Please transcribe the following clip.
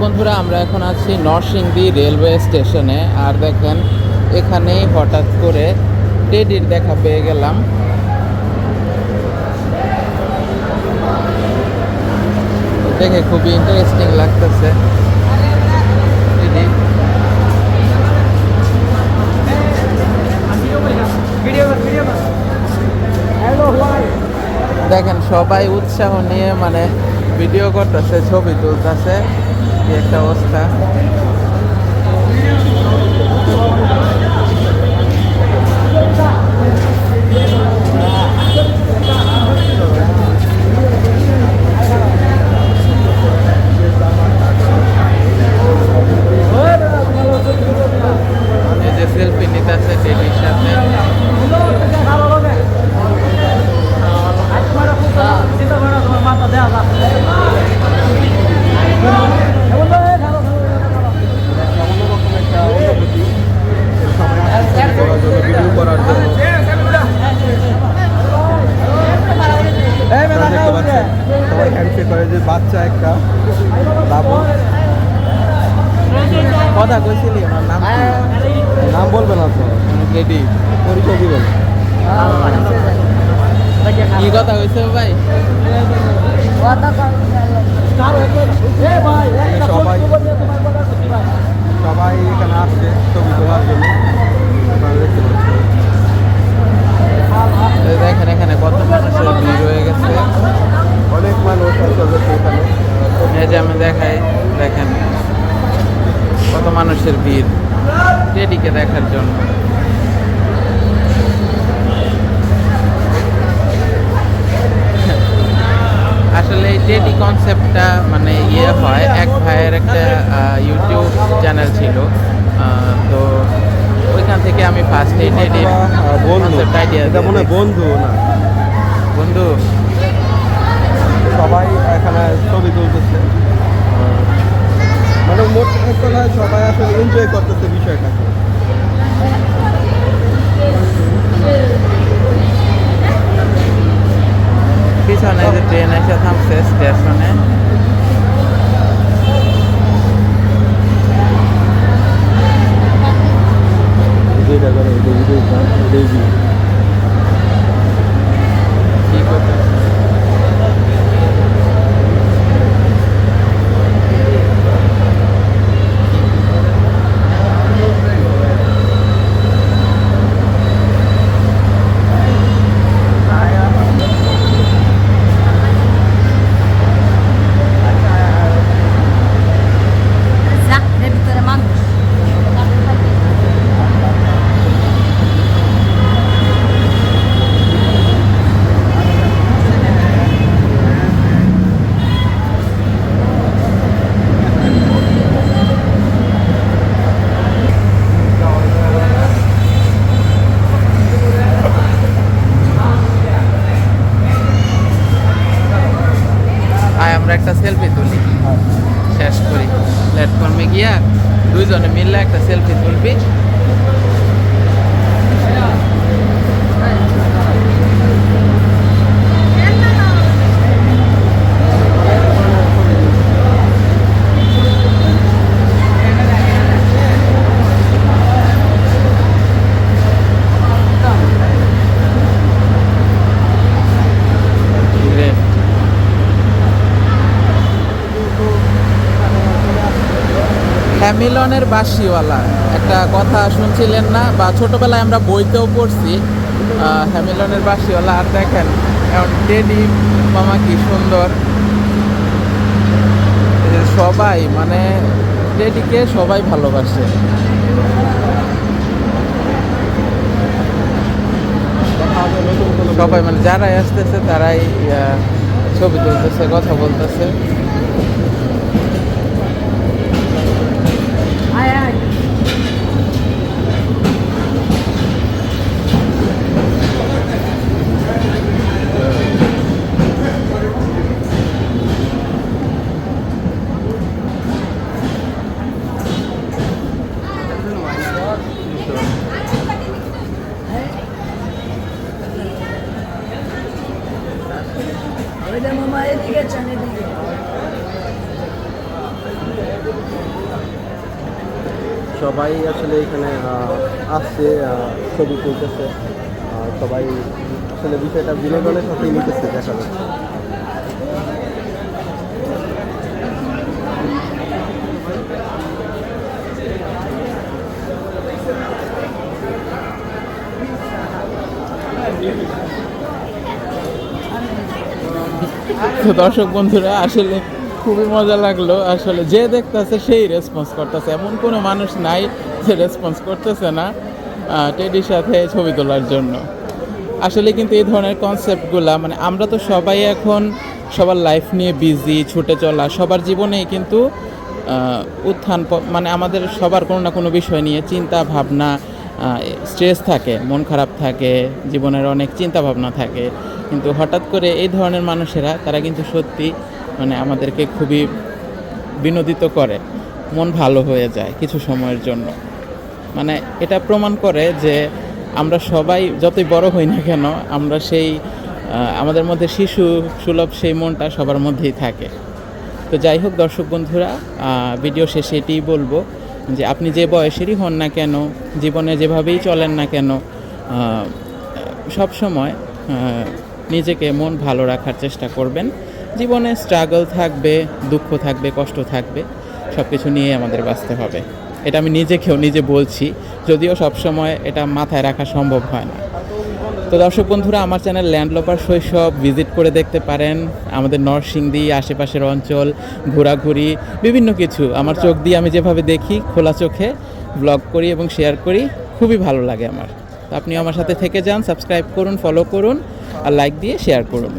বন্ধুরা, আমরা এখন আছি নরসিংদী রেলওয়ে স্টেশনে। আর দেখেন, এখানেই হঠাৎ করে টেডির দেখা পেয়ে গেলাম। দেখে খুবই ইন্টারেস্টিং লাগতেছে। দেখেন, সবাই উৎসাহ নিয়ে মানে ভিডিও করতেছে, ছবি তুলতেছে। একটা অবস্থা এই যে সেলফি নিতেছে টেডির সাথে ভিডিও করার জন্য আপনারা দেখতে পাচ্ছেন সবাই হ্যান্ডশেক করে যে বাচ্চা একটা বাবু কথা কইছিলি ওনার নাম কি? নাম বলবেন আপনারা টেডি পরিচয় দিবেন কি কথা হয়েছে ভাই? সবাই সবাই এখানে আসছে ছবি তোলার জন্য। দেখেন এখানে কত মানুষের ভিড় হয়ে গেছে। অনেক মানুষ এখানে। যে আমি দেখাই দেখেন কত মানুষের ভিড়। টেডিকে দেখার জন্য। আসলে টেডি কনসেপ্টটা মানে ইয়ে হয় এক ভাইয়ের একটা ইউটিউব চ্যানেল ছিল। তো ওইখান থেকে আমি ফার্স্ট এই বন্ধু। কনসেপ্ট আইডিয়া এটা মনে বন্ধু না? বন্ধু। সবাই এখানে ছবি তুলতেছে। মানে মোট সবাই আসলে এনজয় করতেছে বিষয়টাকে। পিছনে যে ট্রেন এসে থামছে স্টেশনে যেটা করে এটা ভিডিও এটাই কি করতে Za ভিতরে মানুষ আয় আমরা একটা সেলফি তুলি। শেষ করি। প্ল্যাটফর্মে গিয়া দুইজনে মিললে একটা সেলফি তুলবি। হ্যামিলনের বাসিওয়ালা একটা কথা শুনছিলেন না? বা ছোটবেলায় আমরা বইতেও পড়ছি হ্যামিলনের বাসিওয়ালা আর দেখেন টেডি মামা কি সুন্দর। সবাই মানে টেডিকে সবাই ভালোবাসে। সবাই মানে যারাই আসতেছে, তারাই ছবি তুলতেছে, কথা বলতেছে। সবাই আসলে এখানে আসছে ছবি তুলতেছে। সবাই আসলে বিষয়টা বিনোদনের সাথে নিতেছে দেখা যাচ্ছে। তো দর্শক বন্ধুরা, আসলে খুবই মজা লাগল। আসলে যে দেখতেছে সেই রেসপন্স করতেছে। এমন কোনো মানুষ নাই যে রেসপন্স করতেছে না টেডির সাথে ছবি তোলার জন্য। আসলে কিন্তু এই ধরনের কনসেপ্টগুলা মানে আমরা তো সবাই এখন সবার লাইফ নিয়ে বিজি ছুটে চলা, সবার জীবনেই কিন্তু উত্থান মানে আমাদের সবার কোনো না কোনো বিষয় নিয়ে চিন্তা, ভাবনা স্ট্রেস থাকে, মন খারাপ থাকে, জীবনের অনেক চিন্তা ভাবনা থাকে। কিন্তু হঠাৎ করে এই ধরনের মানুষেরা, তারা কিন্তু সত্যি মানে আমাদেরকে খুবই বিনোদিত করে, মন ভালো হয়ে যায় কিছু সময়ের জন্য। মানে এটা প্রমাণ করে যে আমরা সবাই যতই বড় হই না কেন, আমরা সেই আমাদের মধ্যে শিশু সুলভ সেই মনটা সবার মধ্যেই থাকে। তো যাই হোক দর্শক বন্ধুরা ভিডিও শেষে এটিই বলব যে আপনি যে বয়সেরই হন না কেন, জীবনে যেভাবেই চলেন না কেন সব সময় নিজেকে মন ভালো রাখার চেষ্টা করবেন। জীবনে স্ট্রাগল থাকবে, দুঃখ থাকবে, কষ্ট থাকবে সব কিছু নিয়ে আমাদের বাঁচতে হবে। এটা আমি নিজেকেও নিজে বলছি, যদিও সবসময় এটা মাথায় রাখা সম্ভব হয় না। তো দর্শক বন্ধুরা, আমার চ্যানেল ল্যান্ডলপার শৈশব ভিজিট করে দেখতে পারেন। আমাদের নরসিংদী, আশেপাশের অঞ্চল, ঘোরাঘুরি, বিভিন্ন কিছু। আমার চোখ দিয়ে আমি যেভাবে দেখি, খোলা চোখে ব্লগ করি এবং শেয়ার করি, খুবই ভালো লাগে আমার। আপনি আমার সাথে থেকে যান সাবস্ক্রাইব করুন ফলো করুন, আর লাইক দিয়ে শেয়ার করুন।